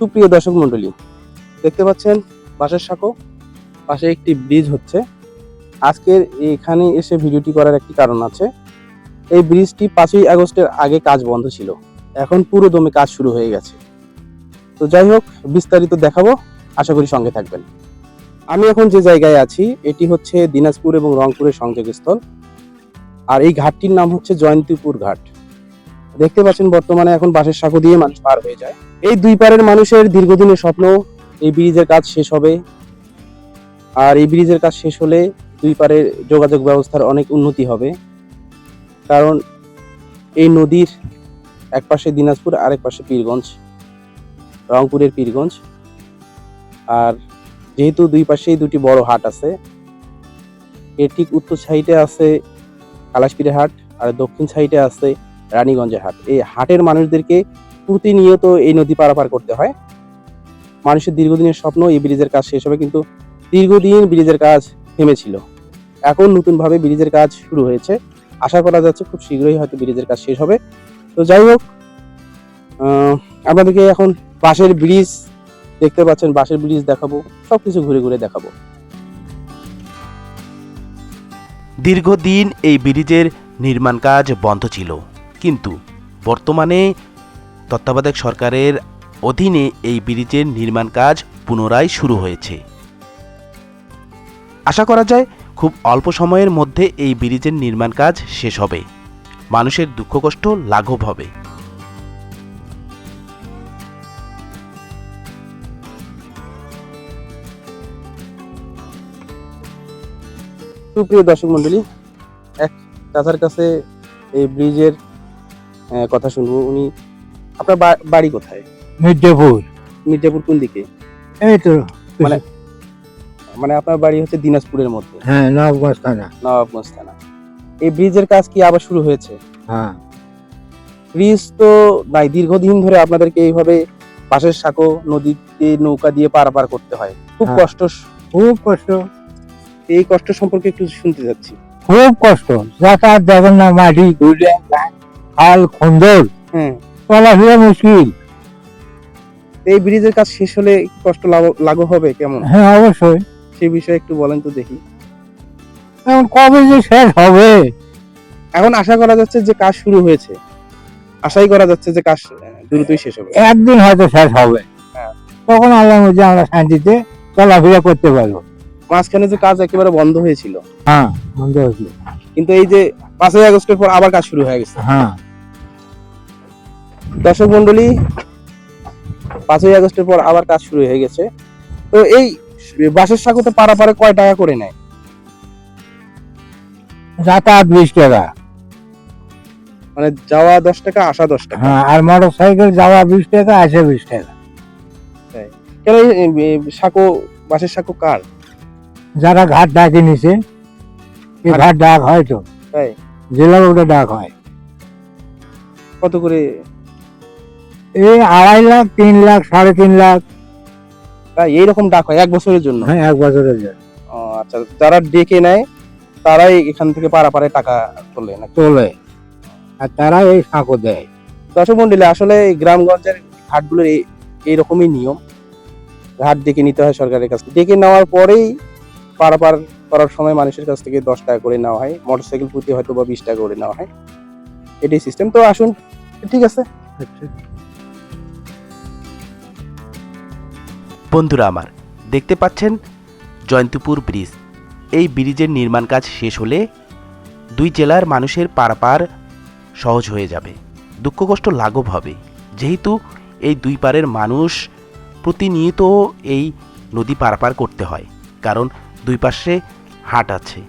সুপ্রিয় দর্শক মন্ডলী দেখতে পাচ্ছেন বাঁশের সাঁকো, পাশে একটি ব্রিজ হচ্ছে। আজকের এখানে এসে ভিডিওটি করার একটি কারণ আছে, এই ব্রিজটি পাঁচই আগস্টের আগে কাজ বন্ধ ছিল, এখন পুরো দমে কাজ শুরু হয়ে গেছে। তো যাই হোক, বিস্তারিত দেখাবো, আশা করি সঙ্গে থাকবেন। আমি এখন যে জায়গায় আছি, এটি হচ্ছে দিনাজপুর এবং রংপুরের সংযোগস্থল। আর এই ঘাটটির নাম হচ্ছে জয়ন্তীপুর ঘাট। দেখতে পাচ্ছেন বর্তমানে এখন বাঁশের সাঁকো দিয়ে মানুষ পার হয়ে যায়। এই দুই পারের মানুষের দীর্ঘদিনের স্বপ্ন, এই ব্রিজের কাজ শেষ হবে। আর এই ব্রিজের কাজ শেষ হলে দুই পারের যোগাযোগ ব্যবস্থার অনেক উন্নতি হবে। কারণ এই নদীর এক পাশে দিনাজপুর আর এক পাশে পীরগঞ্জ, রংপুরের পীরগঞ্জ। আর যেহেতু দুই পাশেই দুটি বড় হাট আছে, এর ঠিক উত্তর সাইডে আছে কালাসপিরের হাট আর দক্ষিণ সাইডে আছে রানীগঞ্জের হাট। এই হাটের মানুষদেরকে প্রতিনিয়ত এই নদী পারাপার করতে হয়। মানুষের দীর্ঘদিনের স্বপ্ন এই ব্রিজের কাজ শেষ হবে, কিন্তু দীর্ঘদিন ব্রিজের কাজ থেমেছিল। এখন নতুনভাবে ব্রিজের কাজ শুরু হয়েছে। আশা করা যাচ্ছে খুব শীঘ্রই হয়তো ব্রিজের কাজ শেষ হবে। তো যাই হোক আপনাদেরকে এখন বাঁশের ব্রিজ দেখতে পাচ্ছেন, বাঁশের ব্রিজ দেখাবো, সবকিছু ঘুরে ঘুরে দেখাবো। দীর্ঘদিন এই ব্রিজের নির্মাণ কাজ বন্ধ ছিল, কিন্তু বর্তমানে তত্ত্বাবধায়ক সরকারের অধীনে এই ব্রিজের নির্মাণ কাজ পুনরায় শুরু হয়েছে। আশা করা যায় খুব অল্প সময়ের মধ্যে এই ব্রিজের নির্মাণ কাজ শেষ হবে। মানুষের দুঃখ কষ্ট লাঘব হবে। সুপ্রিয় দর্শক মন্ডলী এক চাচার কাছে এই ব্রিজের কথা শুনব। উনি আপনার বাড়ি কোথায়? মির্জাপুর। মির্জাপুর কোন দিকে? এই তো। মানে মানে আপনার বাড়ি হচ্ছে দিনাজপুরের মধ্যে। হ্যাঁ নবগঞ্জ থানা। নবাবগঞ্জ থানা। এই ব্রিজের কাজ কি আবার শুরু হয়েছে? হ্যাঁ। ব্রিজ তো নাই দীর্ঘদিন ধরে আপনাদেরকে এইভাবে পাশের সাঁকো নদীতে নৌকা দিয়ে পারাপার করতে হয়। খুব হ্যাঁ। কষ্ট। খুব কষ্ট। এই কষ্ট সম্পর্কে একটু শুনতে যাচ্ছি খুব কষ্ট। যাতায়াত দেখেন না মাটি ধুলে খাল খন্দর। হ্যাঁ চলাফেরা মুশকিল। এই ব্রিজের কাজ শেষ হলে কষ্ট লাগ- হবে কেমন? হ্যাঁ অবশ্যই। সেই বিষয়ে একটু বলেন তো দেখি। এখন কবে যে শেষ হবে? এখন আশা করা যাচ্ছে যে কাজ শুরু হয়েছে। আশাই করা যাচ্ছে যে কাজ দ্রুতই শেষ হবে। একদিন হয়তো শেষ হবে। হ্যাঁ। তখন আল্লাহ মধ্যে আমরা শান্তিতে চলাফেরা করতে পারব। মাঝখানে যে কাজ একেবারে বন্ধ হয়েছিল। হ্যাঁ বন্ধ হয়েছিল। কিন্তু এই যে পাঁচই আগস্টের পর আবার কাজ শুরু হয়ে গেছে। হ্যাঁ। দর্শক মন্ডলী পাঁচই আগস্টের পর আবার কাজ শুরু হয়ে গেছে। তো এই বাসের সাঁকোতে পারাপারে কয় টাকা করে নেয়? যাতায়াত বিশ টাকা। মানে যাওয়া দশ টাকা আসা দশ টাকা। হ্যাঁ আর মোটর সাইকেল যাওয়া বিশ টাকা আসে বিশ টাকা। কেন সাঁকো বাসের সাঁকো কার? যারা ঘাট ডাকে নিছে এই ঘাট ডাক হয় তো। তাই। জেলা ওটা ডাক হয়। কত করে এই আড়াই লাখ তিন লাখ সাড়ে তিন লাখ। এইরকম ডাক হয় এক বছরের জন্য? হ্যাঁ এক বছরের জন্য। ও, আচ্ছা যারা ডেকে নেয় তারাই এখান থেকে পারাপারে টাকা তোলে নাকি? তোলে। আর তারা এই সাঁকো দেয়। দর্শক মন্ডলী আসলে এই গ্রামগঞ্জের ঘাটগুলোর এই- এইরকমই নিয়ম। ঘাট ডেকে নিতে হয় সরকারের কাছ থেকে। ডেকে নেওয়ার পরেই পারাপার করার সময় মানুষের কাছ থেকে দশ টাকা করে নেওয়া হয়। মোটরসাইকেল প্রতি হয়তো বা বিশ টাকা করে নেওয়া হয়। এটাই সিস্টেম তো আসুন ঠিক আছে? বন্ধুরা আমার, দেখতে পাচ্ছেন? জয়ন্তীপুর ব্রিজ। এই ব্রিজের নির্মাণ কাজ শেষ হলে দুই জেলার মানুষের পারাপার সহজ হয়ে যাবে। দুঃখ কষ্ট লাঘব হবে। যেহেতু এই দুই পারের মানুষ প্রতিনিয়ত এই নদী পারাপার করতে হয়, কারণ দুই পাশে হাট আছে।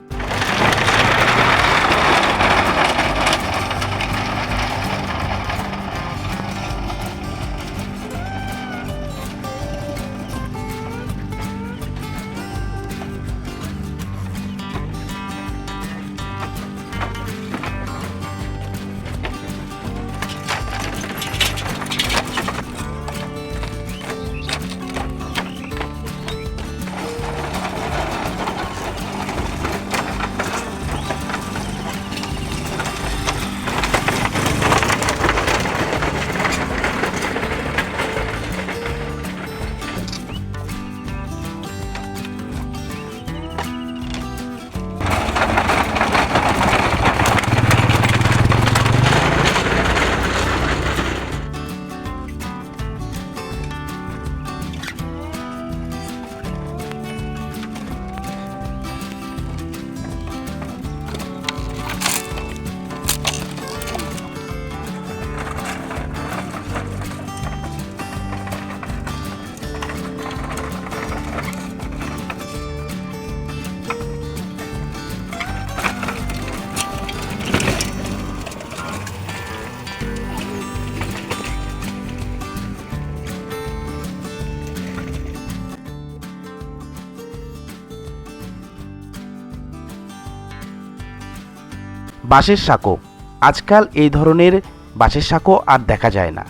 বাঁশের সাঁকো। আজকাল এই ধরনের বাঁশের সাঁকো আর দেখা যায় না।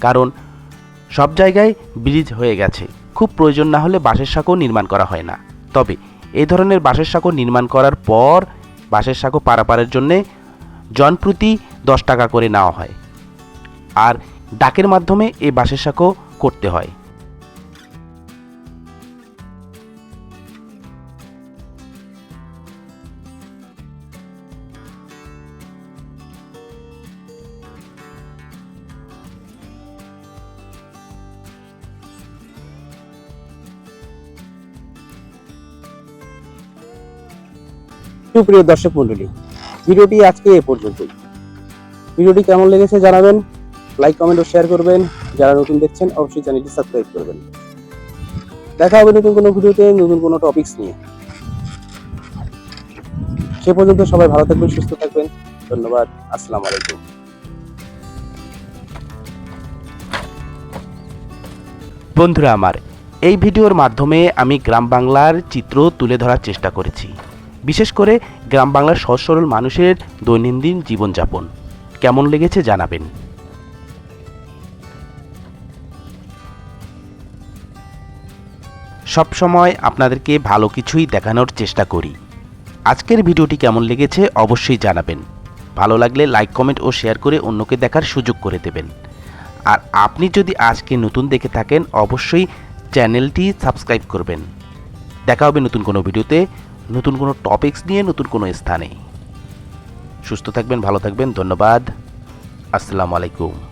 কারণ সব জায়গায় ব্রিজ হয়ে গেছে। খুব প্রয়োজন না হলে বাঁশের সাঁকো নির্মাণ করা হয় না। তবে এই ধরনের বাঁশের সাঁকো নির্মাণ করার পর বাঁশের সাঁকো পারাপারের জন্যে জনপ্রতি দশ টাকা করে নেওয়া হয়। আর ডাকের মাধ্যমে এই বাঁশের সাঁকো করতে হয়। সুপ্রিয় দর্শক মন্ডলী ভিডিওটি আজকে এ পর্যন্তই। ভিডিওটি কেমন লেগেছে জানাবেন, লাইক, কমেন্ট ও শেয়ার করবেন। যারা নতুন দেখছেন, অবশ্যই চ্যানেলটি সাবস্ক্রাইব করবেন। দেখা হবে নতুন কোনো ভিডিওতে, নতুন কোনো টপিকস নিয়ে। সে পর্যন্ত সবাই ভালো থাকবেন, সুস্থ থাকবেন। ধন্যবাদ, আসসালামু আলাইকুম। বন্ধুরা আমার, এই ভিডিওর মাধ্যমে আমি গ্রাম বাংলার চিত্র তুলে ধরার চেষ্টা করেছি। বিশেষ করে গ্রাম বাংলার সহজ সরল মানুষের দৈনন্দিন জীবনযাপন। কেমন লেগেছে জানাবেন। সব সময় আপনাদেরকে ভালো কিছুই দেখানোর চেষ্টা করি। আজকের ভিডিওটি কেমন লেগেছে অবশ্যই জানাবেন। ভালো লাগলে লাইক, কমেন্ট ও শেয়ার করে অন্যকে দেখার সুযোগ করে দেবেন। আর আপনি যদি আজকে নতুন দেখে থাকেন, অবশ্যই চ্যানেলটি সাবস্ক্রাইব করবেন। দেখা হবে নতুন কোনো ভিডিওতে। নতুন কোনো টপিকস নিয়ে নতুন কোনো স্থানে। সুস্থ থাকবেন ভালো থাকবেন ধন্যবাদ। আসসালামু আলাইকুম।